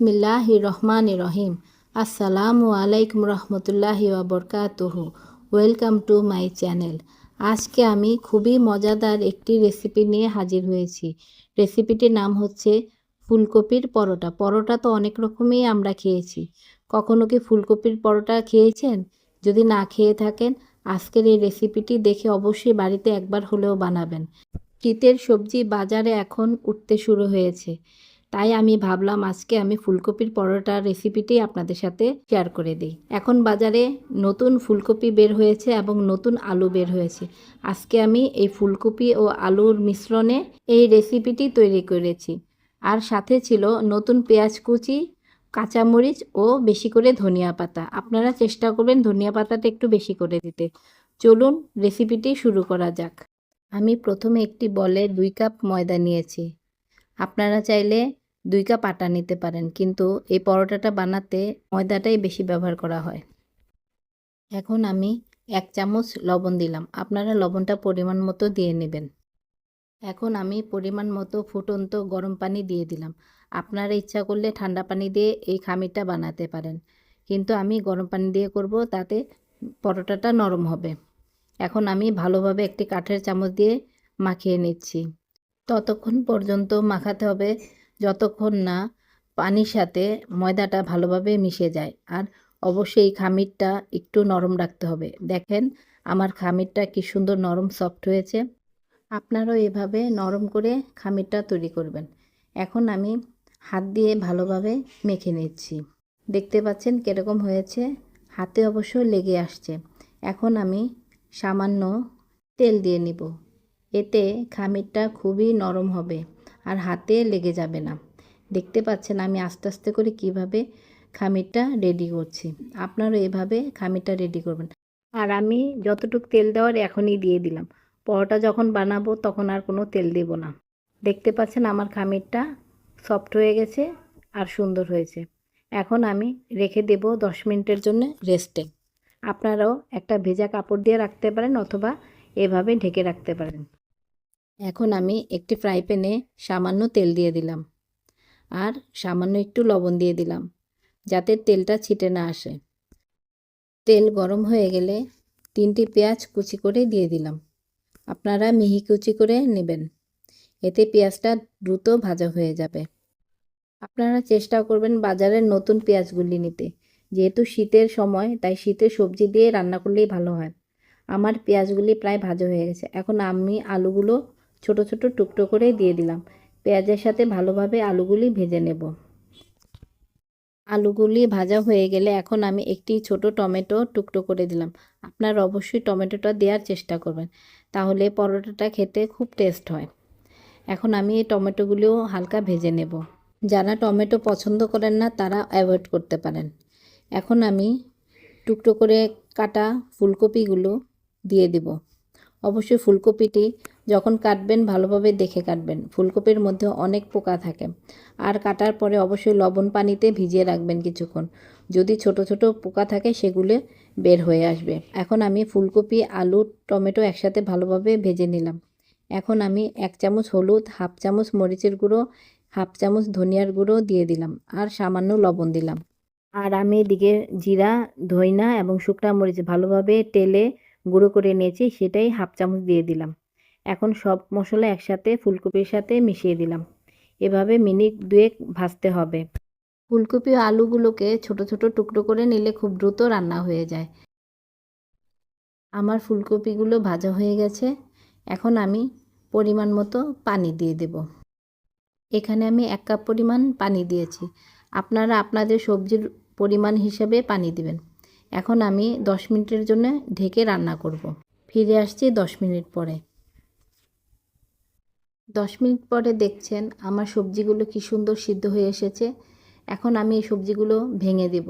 বিসমিল্লাহ রহমান রহিম আসসালামু আলাইকুম রহমতুল্লাহি ওবরকাতুহু ওয়েলকাম টু মাই চ্যানেল। আজকে আমি খুবই মজাদার একটি রেসিপি নিয়ে হাজির হয়েছি। রেসিপিটির নাম হচ্ছে ফুলকপির পরোটা। পরোটা তো অনেক রকমই আমরা খেয়েছি। কখনো কি ফুলকপির পরোটা খেয়েছেন? যদি না খেয়ে থাকেন, আজকের এই রেসিপিটি দেখে অবশ্যই বাড়িতে একবার হলেও বানাবেন। শীতের সবজি বাজারে এখন উঠতে শুরু হয়েছে। তাই আমি ভাবলাম আজকে আমি ফুলকপির পরোটার রেসিপিটি আপনাদের সাথে শেয়ার করে দিই। এখন বাজারে নতুন ফুলকপি বের হয়েছে এবং নতুন আলু বের হয়েছে। আজকে আমি এই ফুলকপি ও আলুর মিশ্রণে এই রেসিপিটি তৈরি করেছি। আর সাথে ছিল নতুন পেঁয়াজ কুচি, কাঁচামরিচ ও বেশি করে ধনিয়া পাতা। আপনারা চেষ্টা করবেন ধনিয়া পাতাটা একটু বেশি করে দিতে। চলুন রেসিপিটি শুরু করা যাক। আমি প্রথমে একটি বলে দুই কাপ ময়দা নিয়েছি। আপনারা চাইলে দুই কাপ আটা নিতে পারেন। কিন্তু এই পরোটাটা বানাতে ময়দাটাই বেশি ব্যবহার করা হয়। এখন আমি এক চামচ লবণ দিলাম। আপনারা লবণটা পরিমাণ মতো দিয়ে নেবেন। এখন আমি পরিমাণ মতো ফুটন্ত গরম পানি দিয়ে দিলাম। আপনারা ইচ্ছা করলে ঠান্ডা পানি দিয়ে এই খামিরটা বানাতে পারেন। কিন্তু আমি গরম পানি দিয়ে করব, তাতে পরোটাটা নরম হবে। এখন আমি ভালোভাবে একটি কাঠের চামচ দিয়ে মাখিয়ে নিচ্ছি। ততক্ষণ পর্যন্ত মাখাতে হবে। যতক্ষণ না পানির সাথে ময়দাটা ভালোভাবে মিশে যায়। আর অবশ্যই এই খামিরটা একটু নরম রাখতে হবে। দেখেন আমার খামিরটা কি সুন্দর নরম সফট হয়েছে। আপনারাও এভাবে নরম করে খামিরটা তৈরি করবেন। এখন আমি হাত দিয়ে ভালোভাবে মেখে নিচ্ছি। দেখতে পাচ্ছেন কীরকম হয়েছে? হাতে অবশ্য লেগে আসছে। এখন আমি সামান্য তেল দিয়ে নিব। এতে খামিরটা খুবই নরম হবে। আর হাতে লেগে যাবে না। দেখতে পাচ্ছেন আমি আস্তে আস্তে করে কীভাবে খামিরটা রেডি করছি। আপনারও এভাবে খামিরটা রেডি করবেন। আর আমি যতটুকু তেল দেওয়ার এখনই দিয়ে দিলাম। পরোটা যখন বানাবো তখন আর কোনো তেল দেব না। দেখতে পাচ্ছেন আমার খামিরটা সফট হয়ে গেছে আর সুন্দর হয়েছে। এখন আমি রেখে দেব দশ মিনিটের জন্য রেস্টে আপনারাও একটা ভেজা কাপড় দিয়ে রাখতে পারেন অথবা এভাবে ঢেকে রাখতে পারেন। এখন আমি একটি ফ্রাই প্যানে সামান্য তেল দিয়ে দিলাম আর সামান্য একটু লবণ দিয়ে দিলাম যাতে তেলটা ছিটে না আসে। তেল গরম হয়ে গেলে তিনটি পেঁয়াজ কুচি করে দিয়ে দিলাম। আপনারা মিহি কুচি করে নেবেন। এতে পেঁয়াজটা দ্রুত ভাজা হয়ে যাবে। আপনারা চেষ্টা করবেন বাজারের নতুন পেঁয়াজগুলি নিতে। যেহেতু শীতের সময়, তাই শীতের সবজি দিয়ে রান্না করলেই ভালো হয়। আমার পেঁয়াজগুলি প্রায় ভাজা হয়ে গেছে। এখন আমি আলুগুলো ছোট ছোট টুকটো করে দিয়ে দিলাম। পেঁয়াজের সাথে ভালোভাবে আলুগুলি ভেজে নেব। আলুগুলি ভাজা হয়ে গেলে এখন আমি একটি ছোট টমেটো টুকটো করে দিলাম। আপনার অবশ্যই টমেটোটা দেওয়ার চেষ্টা করবেন, তাহলে পরোটাটা খেতে খুব টেস্ট হয়। এখন আমি এই টমেটোগুলিও হালকা ভেজে নেব। যারা টমেটো পছন্দ করেন না, তারা অ্যাভয়েড করতে পারেন। এখন আমি টুকটো করে কাটা ফুলকপিগুলো দিয়ে দেব। অবশ্যই ফুলকপিটি যখন কাটবেন, ভালোভাবে দেখে কাটবেন। ফুলকপির মধ্যে অনেক পোকা থাকে। আর কাটার পরে অবশ্যই লবণ পানিতে ভিজিয়ে রাখবেন কিছুক্ষণ। যদি ছোট ছোট পোকা থাকে, সেগুলো বের হয়ে আসবে। এখন আমি ফুলকপি, আলু, টমেটো একসাথে ভালোভাবে ভেজে নিলাম। এখন আমি এক চামচ হলুদ, হাফ চামচ মরিচের গুঁড়ো, হাফ চামচ ধনিয়ার গুঁড়ো দিয়ে দিলাম আর সামান্য লবণ দিলাম। আর আমি এদিকে জিরা, ধইনা এবং শুকনা মরিচ ভালোভাবে তেলে গুঁড়ো করে নিয়েছি, সেটাই হাফ চামচ দিয়ে দিলাম। এখন সব মশলা একসাথে ফুলকপির সাথে মিশিয়ে দিলাম। এভাবে মিনিট দুয়েক ভাজতে হবে। ফুলকপি ও আলুগুলোকে ছোট ছোট টুকরো করে নিলে খুব দ্রুত রান্না হয়ে যায়। আমার ফুলকপিগুলো ভাজা হয়ে গেছে। এখন আমি পরিমাণ মতো পানি দিয়ে দেব। এখানে আমি এক কাপ পরিমাণ পানি দিয়েছি। আপনারা আপনাদের সবজির পরিমাণ হিসেবে পানি দিবেন। এখন আমি দশ মিনিটের জন্য ঢেকে রান্না করব। ফিরে আসছি দশ মিনিট পরে। দশ মিনিট পরে দেখছেন আমার সবজিগুলো কি সুন্দর সিদ্ধ হয়ে এসেছে। এখন আমি এই সবজিগুলো ভেঙে দেব।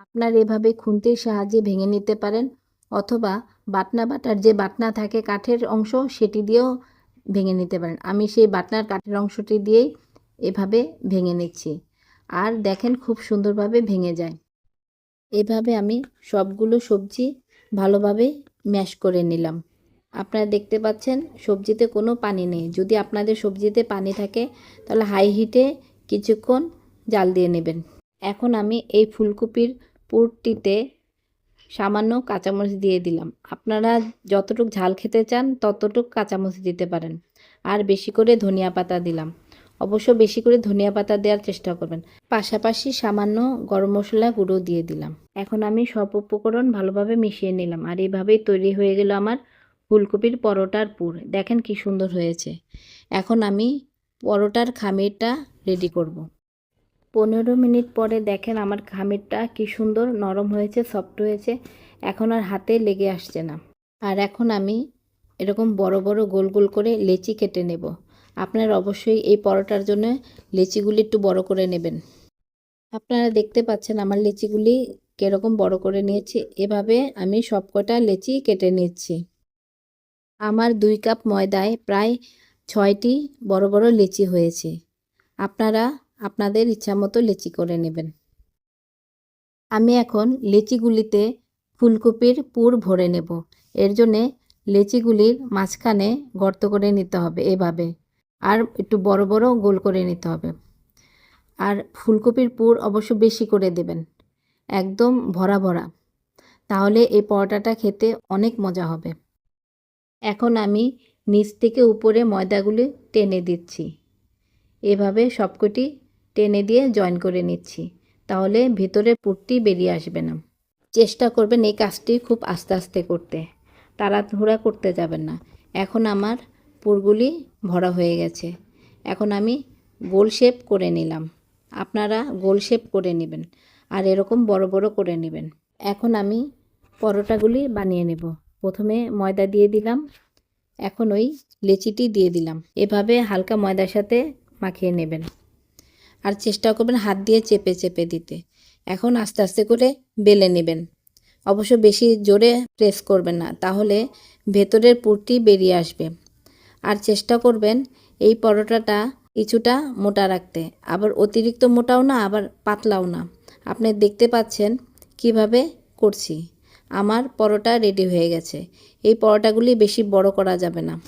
আপনার এভাবে খুন্তির সাহায্যে ভেঙে নিতে পারেন অথবা বাটনা বাটার যে বাটনা থাকে কাঠের অংশ সেটি দিয়েও ভেঙে নিতে পারেন। আমি সেই বাটনার কাঠের অংশটি দিয়েই এভাবে ভেঙে নিচ্ছি। আর দেখেন খুব সুন্দরভাবে ভেঙে যায়। এভাবে আমি সবগুলো সবজি ভালোভাবে ম্যাশ করে নিলাম। আপনারা দেখতে পাচ্ছেন সবজিতে কোনো পানি নেই। যদি আপনাদের সবজিতে পানি থাকে, তাহলে হাই হিটে কিছুক্ষণ জাল দিয়ে নেবেন। এখন আমি এই ফুলকপির পুরটিতে সামান্য কাঁচামরিচ দিয়ে দিলাম। আপনারা যতটুক ঝাল খেতে চান, ততটুক কাঁচামরিচ দিতে পারেন। আর বেশি করে ধনিয়া পাতা দিলাম। অবশ্য বেশি করে ধনিয়া পাতা দেওয়ার চেষ্টা করবেন। পাশাপাশি সামান্য গরম মশলা গুঁড়ো দিয়ে দিলাম। এখন আমি সব উপকরণ ভালোভাবে মিশিয়ে নিলাম। আর এইভাবেই তৈরি হয়ে গেল আমার ফুলকপির পরোটার পুর। দেখেন কি সুন্দর হয়েছে। এখন আমি পরোটার খামিরটা রেডি করব। পনেরো মিনিট পরে দেখেন আমার খামিরটা কি সুন্দর, নরম হয়েছে সফট হয়েছে। এখন আর হাতে লেগে আসছে না। আর এখন আমি এরকম বড় বড় গোল গোল করে লেচি কেটে নেব। আপনারা অবশ্যই এই পরোটার জন্য লেচিগুলি একটু বড় করে নেবেন। আপনারা দেখতে পাচ্ছেন আমার লেচিগুলি কীরকম বড় করে নিয়েছি। এভাবে আমি সবকটা লেচি কেটে নিচ্ছি। আমার দুই কাপ ময়দায় প্রায় ছয়টি বড় বড় লেচি হয়েছে। আপনারা আপনাদের ইচ্ছামতো লেচি করে নেবেন। আমি এখন লেচিগুলিতে ফুলকপির পুর ভরে নেব। এর জন্যে লেচিগুলির মাঝখানে গর্ত করে নিতে হবে এভাবে। আর একটু বড় বড় গোল করে নিতে হবে। আর ফুলকপির পুর অবশ্য বেশি করে দেবেন। একদম ভরা ভরা। তাহলে এই পরোটাটা খেতে অনেক মজা হবে। এখন আমি নিচ থেকে উপরে ময়দাগুলি টেনে দিচ্ছি। এভাবে সবকটি টেনে দিয়ে জয়েন করে নিচ্ছি। তাহলে ভেতরে পুরটি বেরিয়ে আসবে না। চেষ্টা করবেন এই কাজটি খুব আস্তে আস্তে করতে। তাড়াহুড়া করতে যাবেন না। এখন আমার পুরগুলি ভরা হয়ে গেছে। এখন আমি গোল শেপ করে নিলাম। আপনারা গোল শেপ করে নেবেন। আর এরকম বড় বড় করে নেবেন। এখন আমি পরোটাগুলি বানিয়ে নেব। প্রথমে ময়দা দিয়ে দিলাম। এখন ওই লেচিটি দিয়ে দিলাম। এভাবে হালকা ময়দার সাথে মাখিয়ে নেবেন। আর চেষ্টা করবেন হাত দিয়ে চেপে চেপে দিতে। এখন আস্তে আস্তে করে বেলে নেবেন। অবশ্য বেশি জোরে প্রেস করবেন না, তাহলে ভেতরের পুরটি বেরিয়ে আসবে। আর চেষ্টা করবেন এই পরোটাটা কিছুটা মোটা রাখতে। আবার অতিরিক্ত মোটাও না, আবার পাতলাও না। আপনি দেখতে পাচ্ছেন কীভাবে করছি। আমার পরোটা রেডি হয়ে গেছে। এই পরোটাগুলি বেশি বড় করা যাবে না।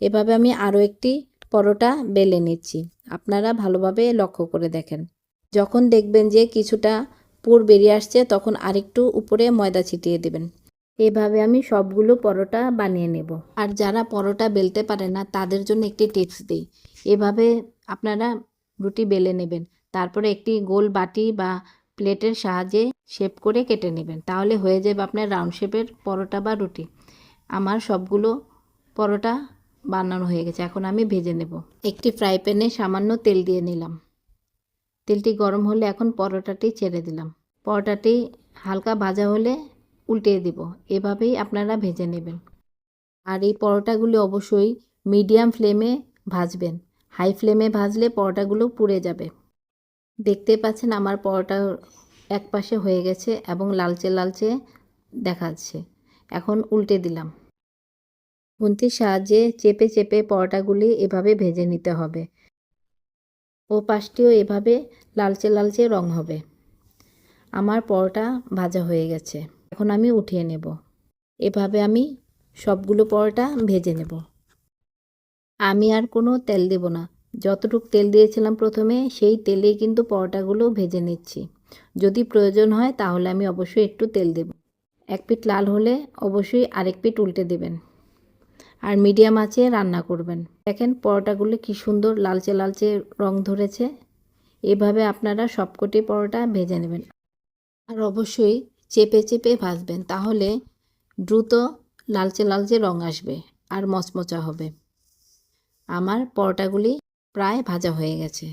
এভাবে আমি আরও একটি পরোটা বেলে নিচ্ছি। আপনারা ভালোভাবে লক্ষ্য করে দেখেন। যখন দেখবেন যে কিছুটা পুর বেরিয়ে আসছে, তখন আরেকটু উপরে ময়দা ছিটিয়ে দেবেন। এভাবে আমি সবগুলো পরোটা বানিয়ে নেব। আর যারা পরোটা বেলতে পারে না, তাদের জন্য একটি টিপস দিই। এভাবে আপনারা রুটি বেলে নেবেন। তারপরে একটি গোল বাটি বা প্লেটের সাহায্যে শেপ করে কেটে নেবেন। তাহলে হয়ে যাবে আপনার রাউন্ড শেপের পরোটা বা রুটি। আমার সবগুলো পরোটা বানানো হয়ে গেছে। এখন আমি ভেজে নেব। একটি ফ্রাই প্যানে সামান্য তেল দিয়ে নিলাম। তেলটি গরম হলে এখন পরোটাটি ছেড়ে দিলাম। পরোটাটি হালকা ভাজা হলে উল্টিয়ে দিব। এভাবেই আপনারা ভেজে নেবেন। আর এই পরোটাগুলি অবশ্যই মিডিয়াম ফ্লেমে ভাজবেন। হাই ফ্লেমে ভাজলে পরোটাগুলো পুড়ে যাবে। দেখতে পাচ্ছেন আমার পরোটা এক পাশে হয়ে গেছে এবং লালচে লালচে দেখাচ্ছে। এখন উল্টে দিলাম। খুন্তির সাহায্যে চেপে চেপে পরোটাগুলি এভাবে ভেজে নিতে হবে। ও পাশটিও এভাবে লালচে লালচে রং হবে। আমার পরোটা ভাজা হয়ে গেছে। এখন আমি উঠিয়ে নেব। এভাবে আমি সবগুলো পরোটা ভেজে নেব। আমি আর কোনো তেল দেব না। যতটুক তেল দিয়েছিলাম প্রথমে, সেই তেলেই কিন্তু পরোটাগুলো ভেজে নিচ্ছি। যদি প্রয়োজন হয়, তাহলে আমি অবশ্যই একটু তেল দেব। এক পিঠ লাল হলে অবশ্যই আরেক পিঠ উল্টে দেবেন। আর মিডিয়াম আঁচে রান্না করবেন। দেখেন পরোটাগুলো কি সুন্দর লালচে লালচে রং ধরেছে। এভাবে আপনারা সবকটি পরোটা ভেজে নেবেন। আর অবশ্যই চেপে চেপে ভাজবেন, তাহলে দ্রুত লালচে লালচে রং আসবে আর মচমচা হবে। আমার পরোটাগুলি প্রায় ভাজা হয়ে গেছে।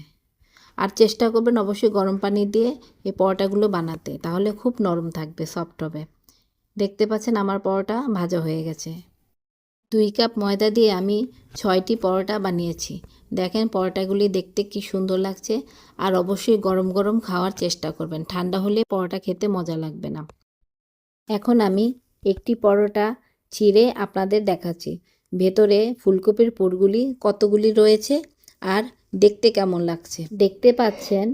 আর চেষ্টা করবেন অবশ্যই গরম পানি দিয়ে এই পরোটাগুলো বানাতে। তাহলে খুব নরম থাকবে সফট হবে। দেখতে পাচ্ছেন আমার পরোটা ভাজা হয়ে গেছে। দুই কাপ ময়দা দিয়ে আমি ছয়টি পরোটা বানিয়েছি। দেখেন পরোটাগুলি দেখতে কি সুন্দর লাগছে। আর অবশ্যই গরম গরম খাওয়ার চেষ্টা করবেন। ঠান্ডা হলে পরোটা খেতে মজা লাগবে না। এখন আমি একটি পরোটা ছিঁড়ে আপনাদের দেখাচ্ছি। ভেতরে ফুলকপির পুরগুলি কতগুলি রয়েছে আর দেখতে কেমন লাগছে? দেখতে পাচ্ছেন,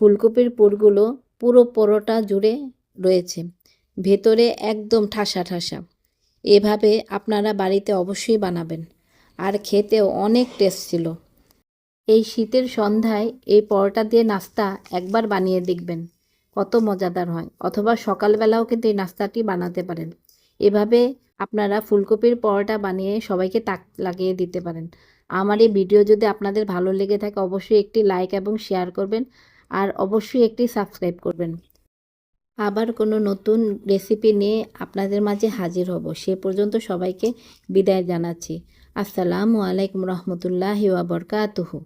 ফুলকপির পুরগুলো পুরো পরোটা জুড়ে রয়েছে। ভেতরে একদম ঠাসা ঠাসা। এভাবে আপনারা বাড়িতে অবশ্যই বানাবেন। আর খেতেও অনেক টেস্ট ছিল। এই শীতের সন্ধ্যায় এই পরোটা দিয়ে নাস্তা একবার বানিয়ে দেখবেন। কত মজাদার হয়। অথবা সকালবেলাও কিন্তু এই নাস্তাটি বানাতে পারেন। এভাবে আপনারা ফুলকপির পরোটা বানিয়ে সবাইকে তাক লাগিয়ে দিতে পারেন। আমার এই ভিডিও যদি আপনাদের ভালো লেগে থাকে, অবশ্যই একটি লাইক এবং শেয়ার করবেন আর অবশ্যই একটি সাবস্ক্রাইব করবেন। আবার কোনো নতুন রেসিপি নিয়ে আপনাদের মাঝে হাজির হব। সে পর্যন্ত সবাইকে বিদায় জানাচ্ছি। আসসালামু আলাইকুম রহমতুল্লাহ বারকাতুহু।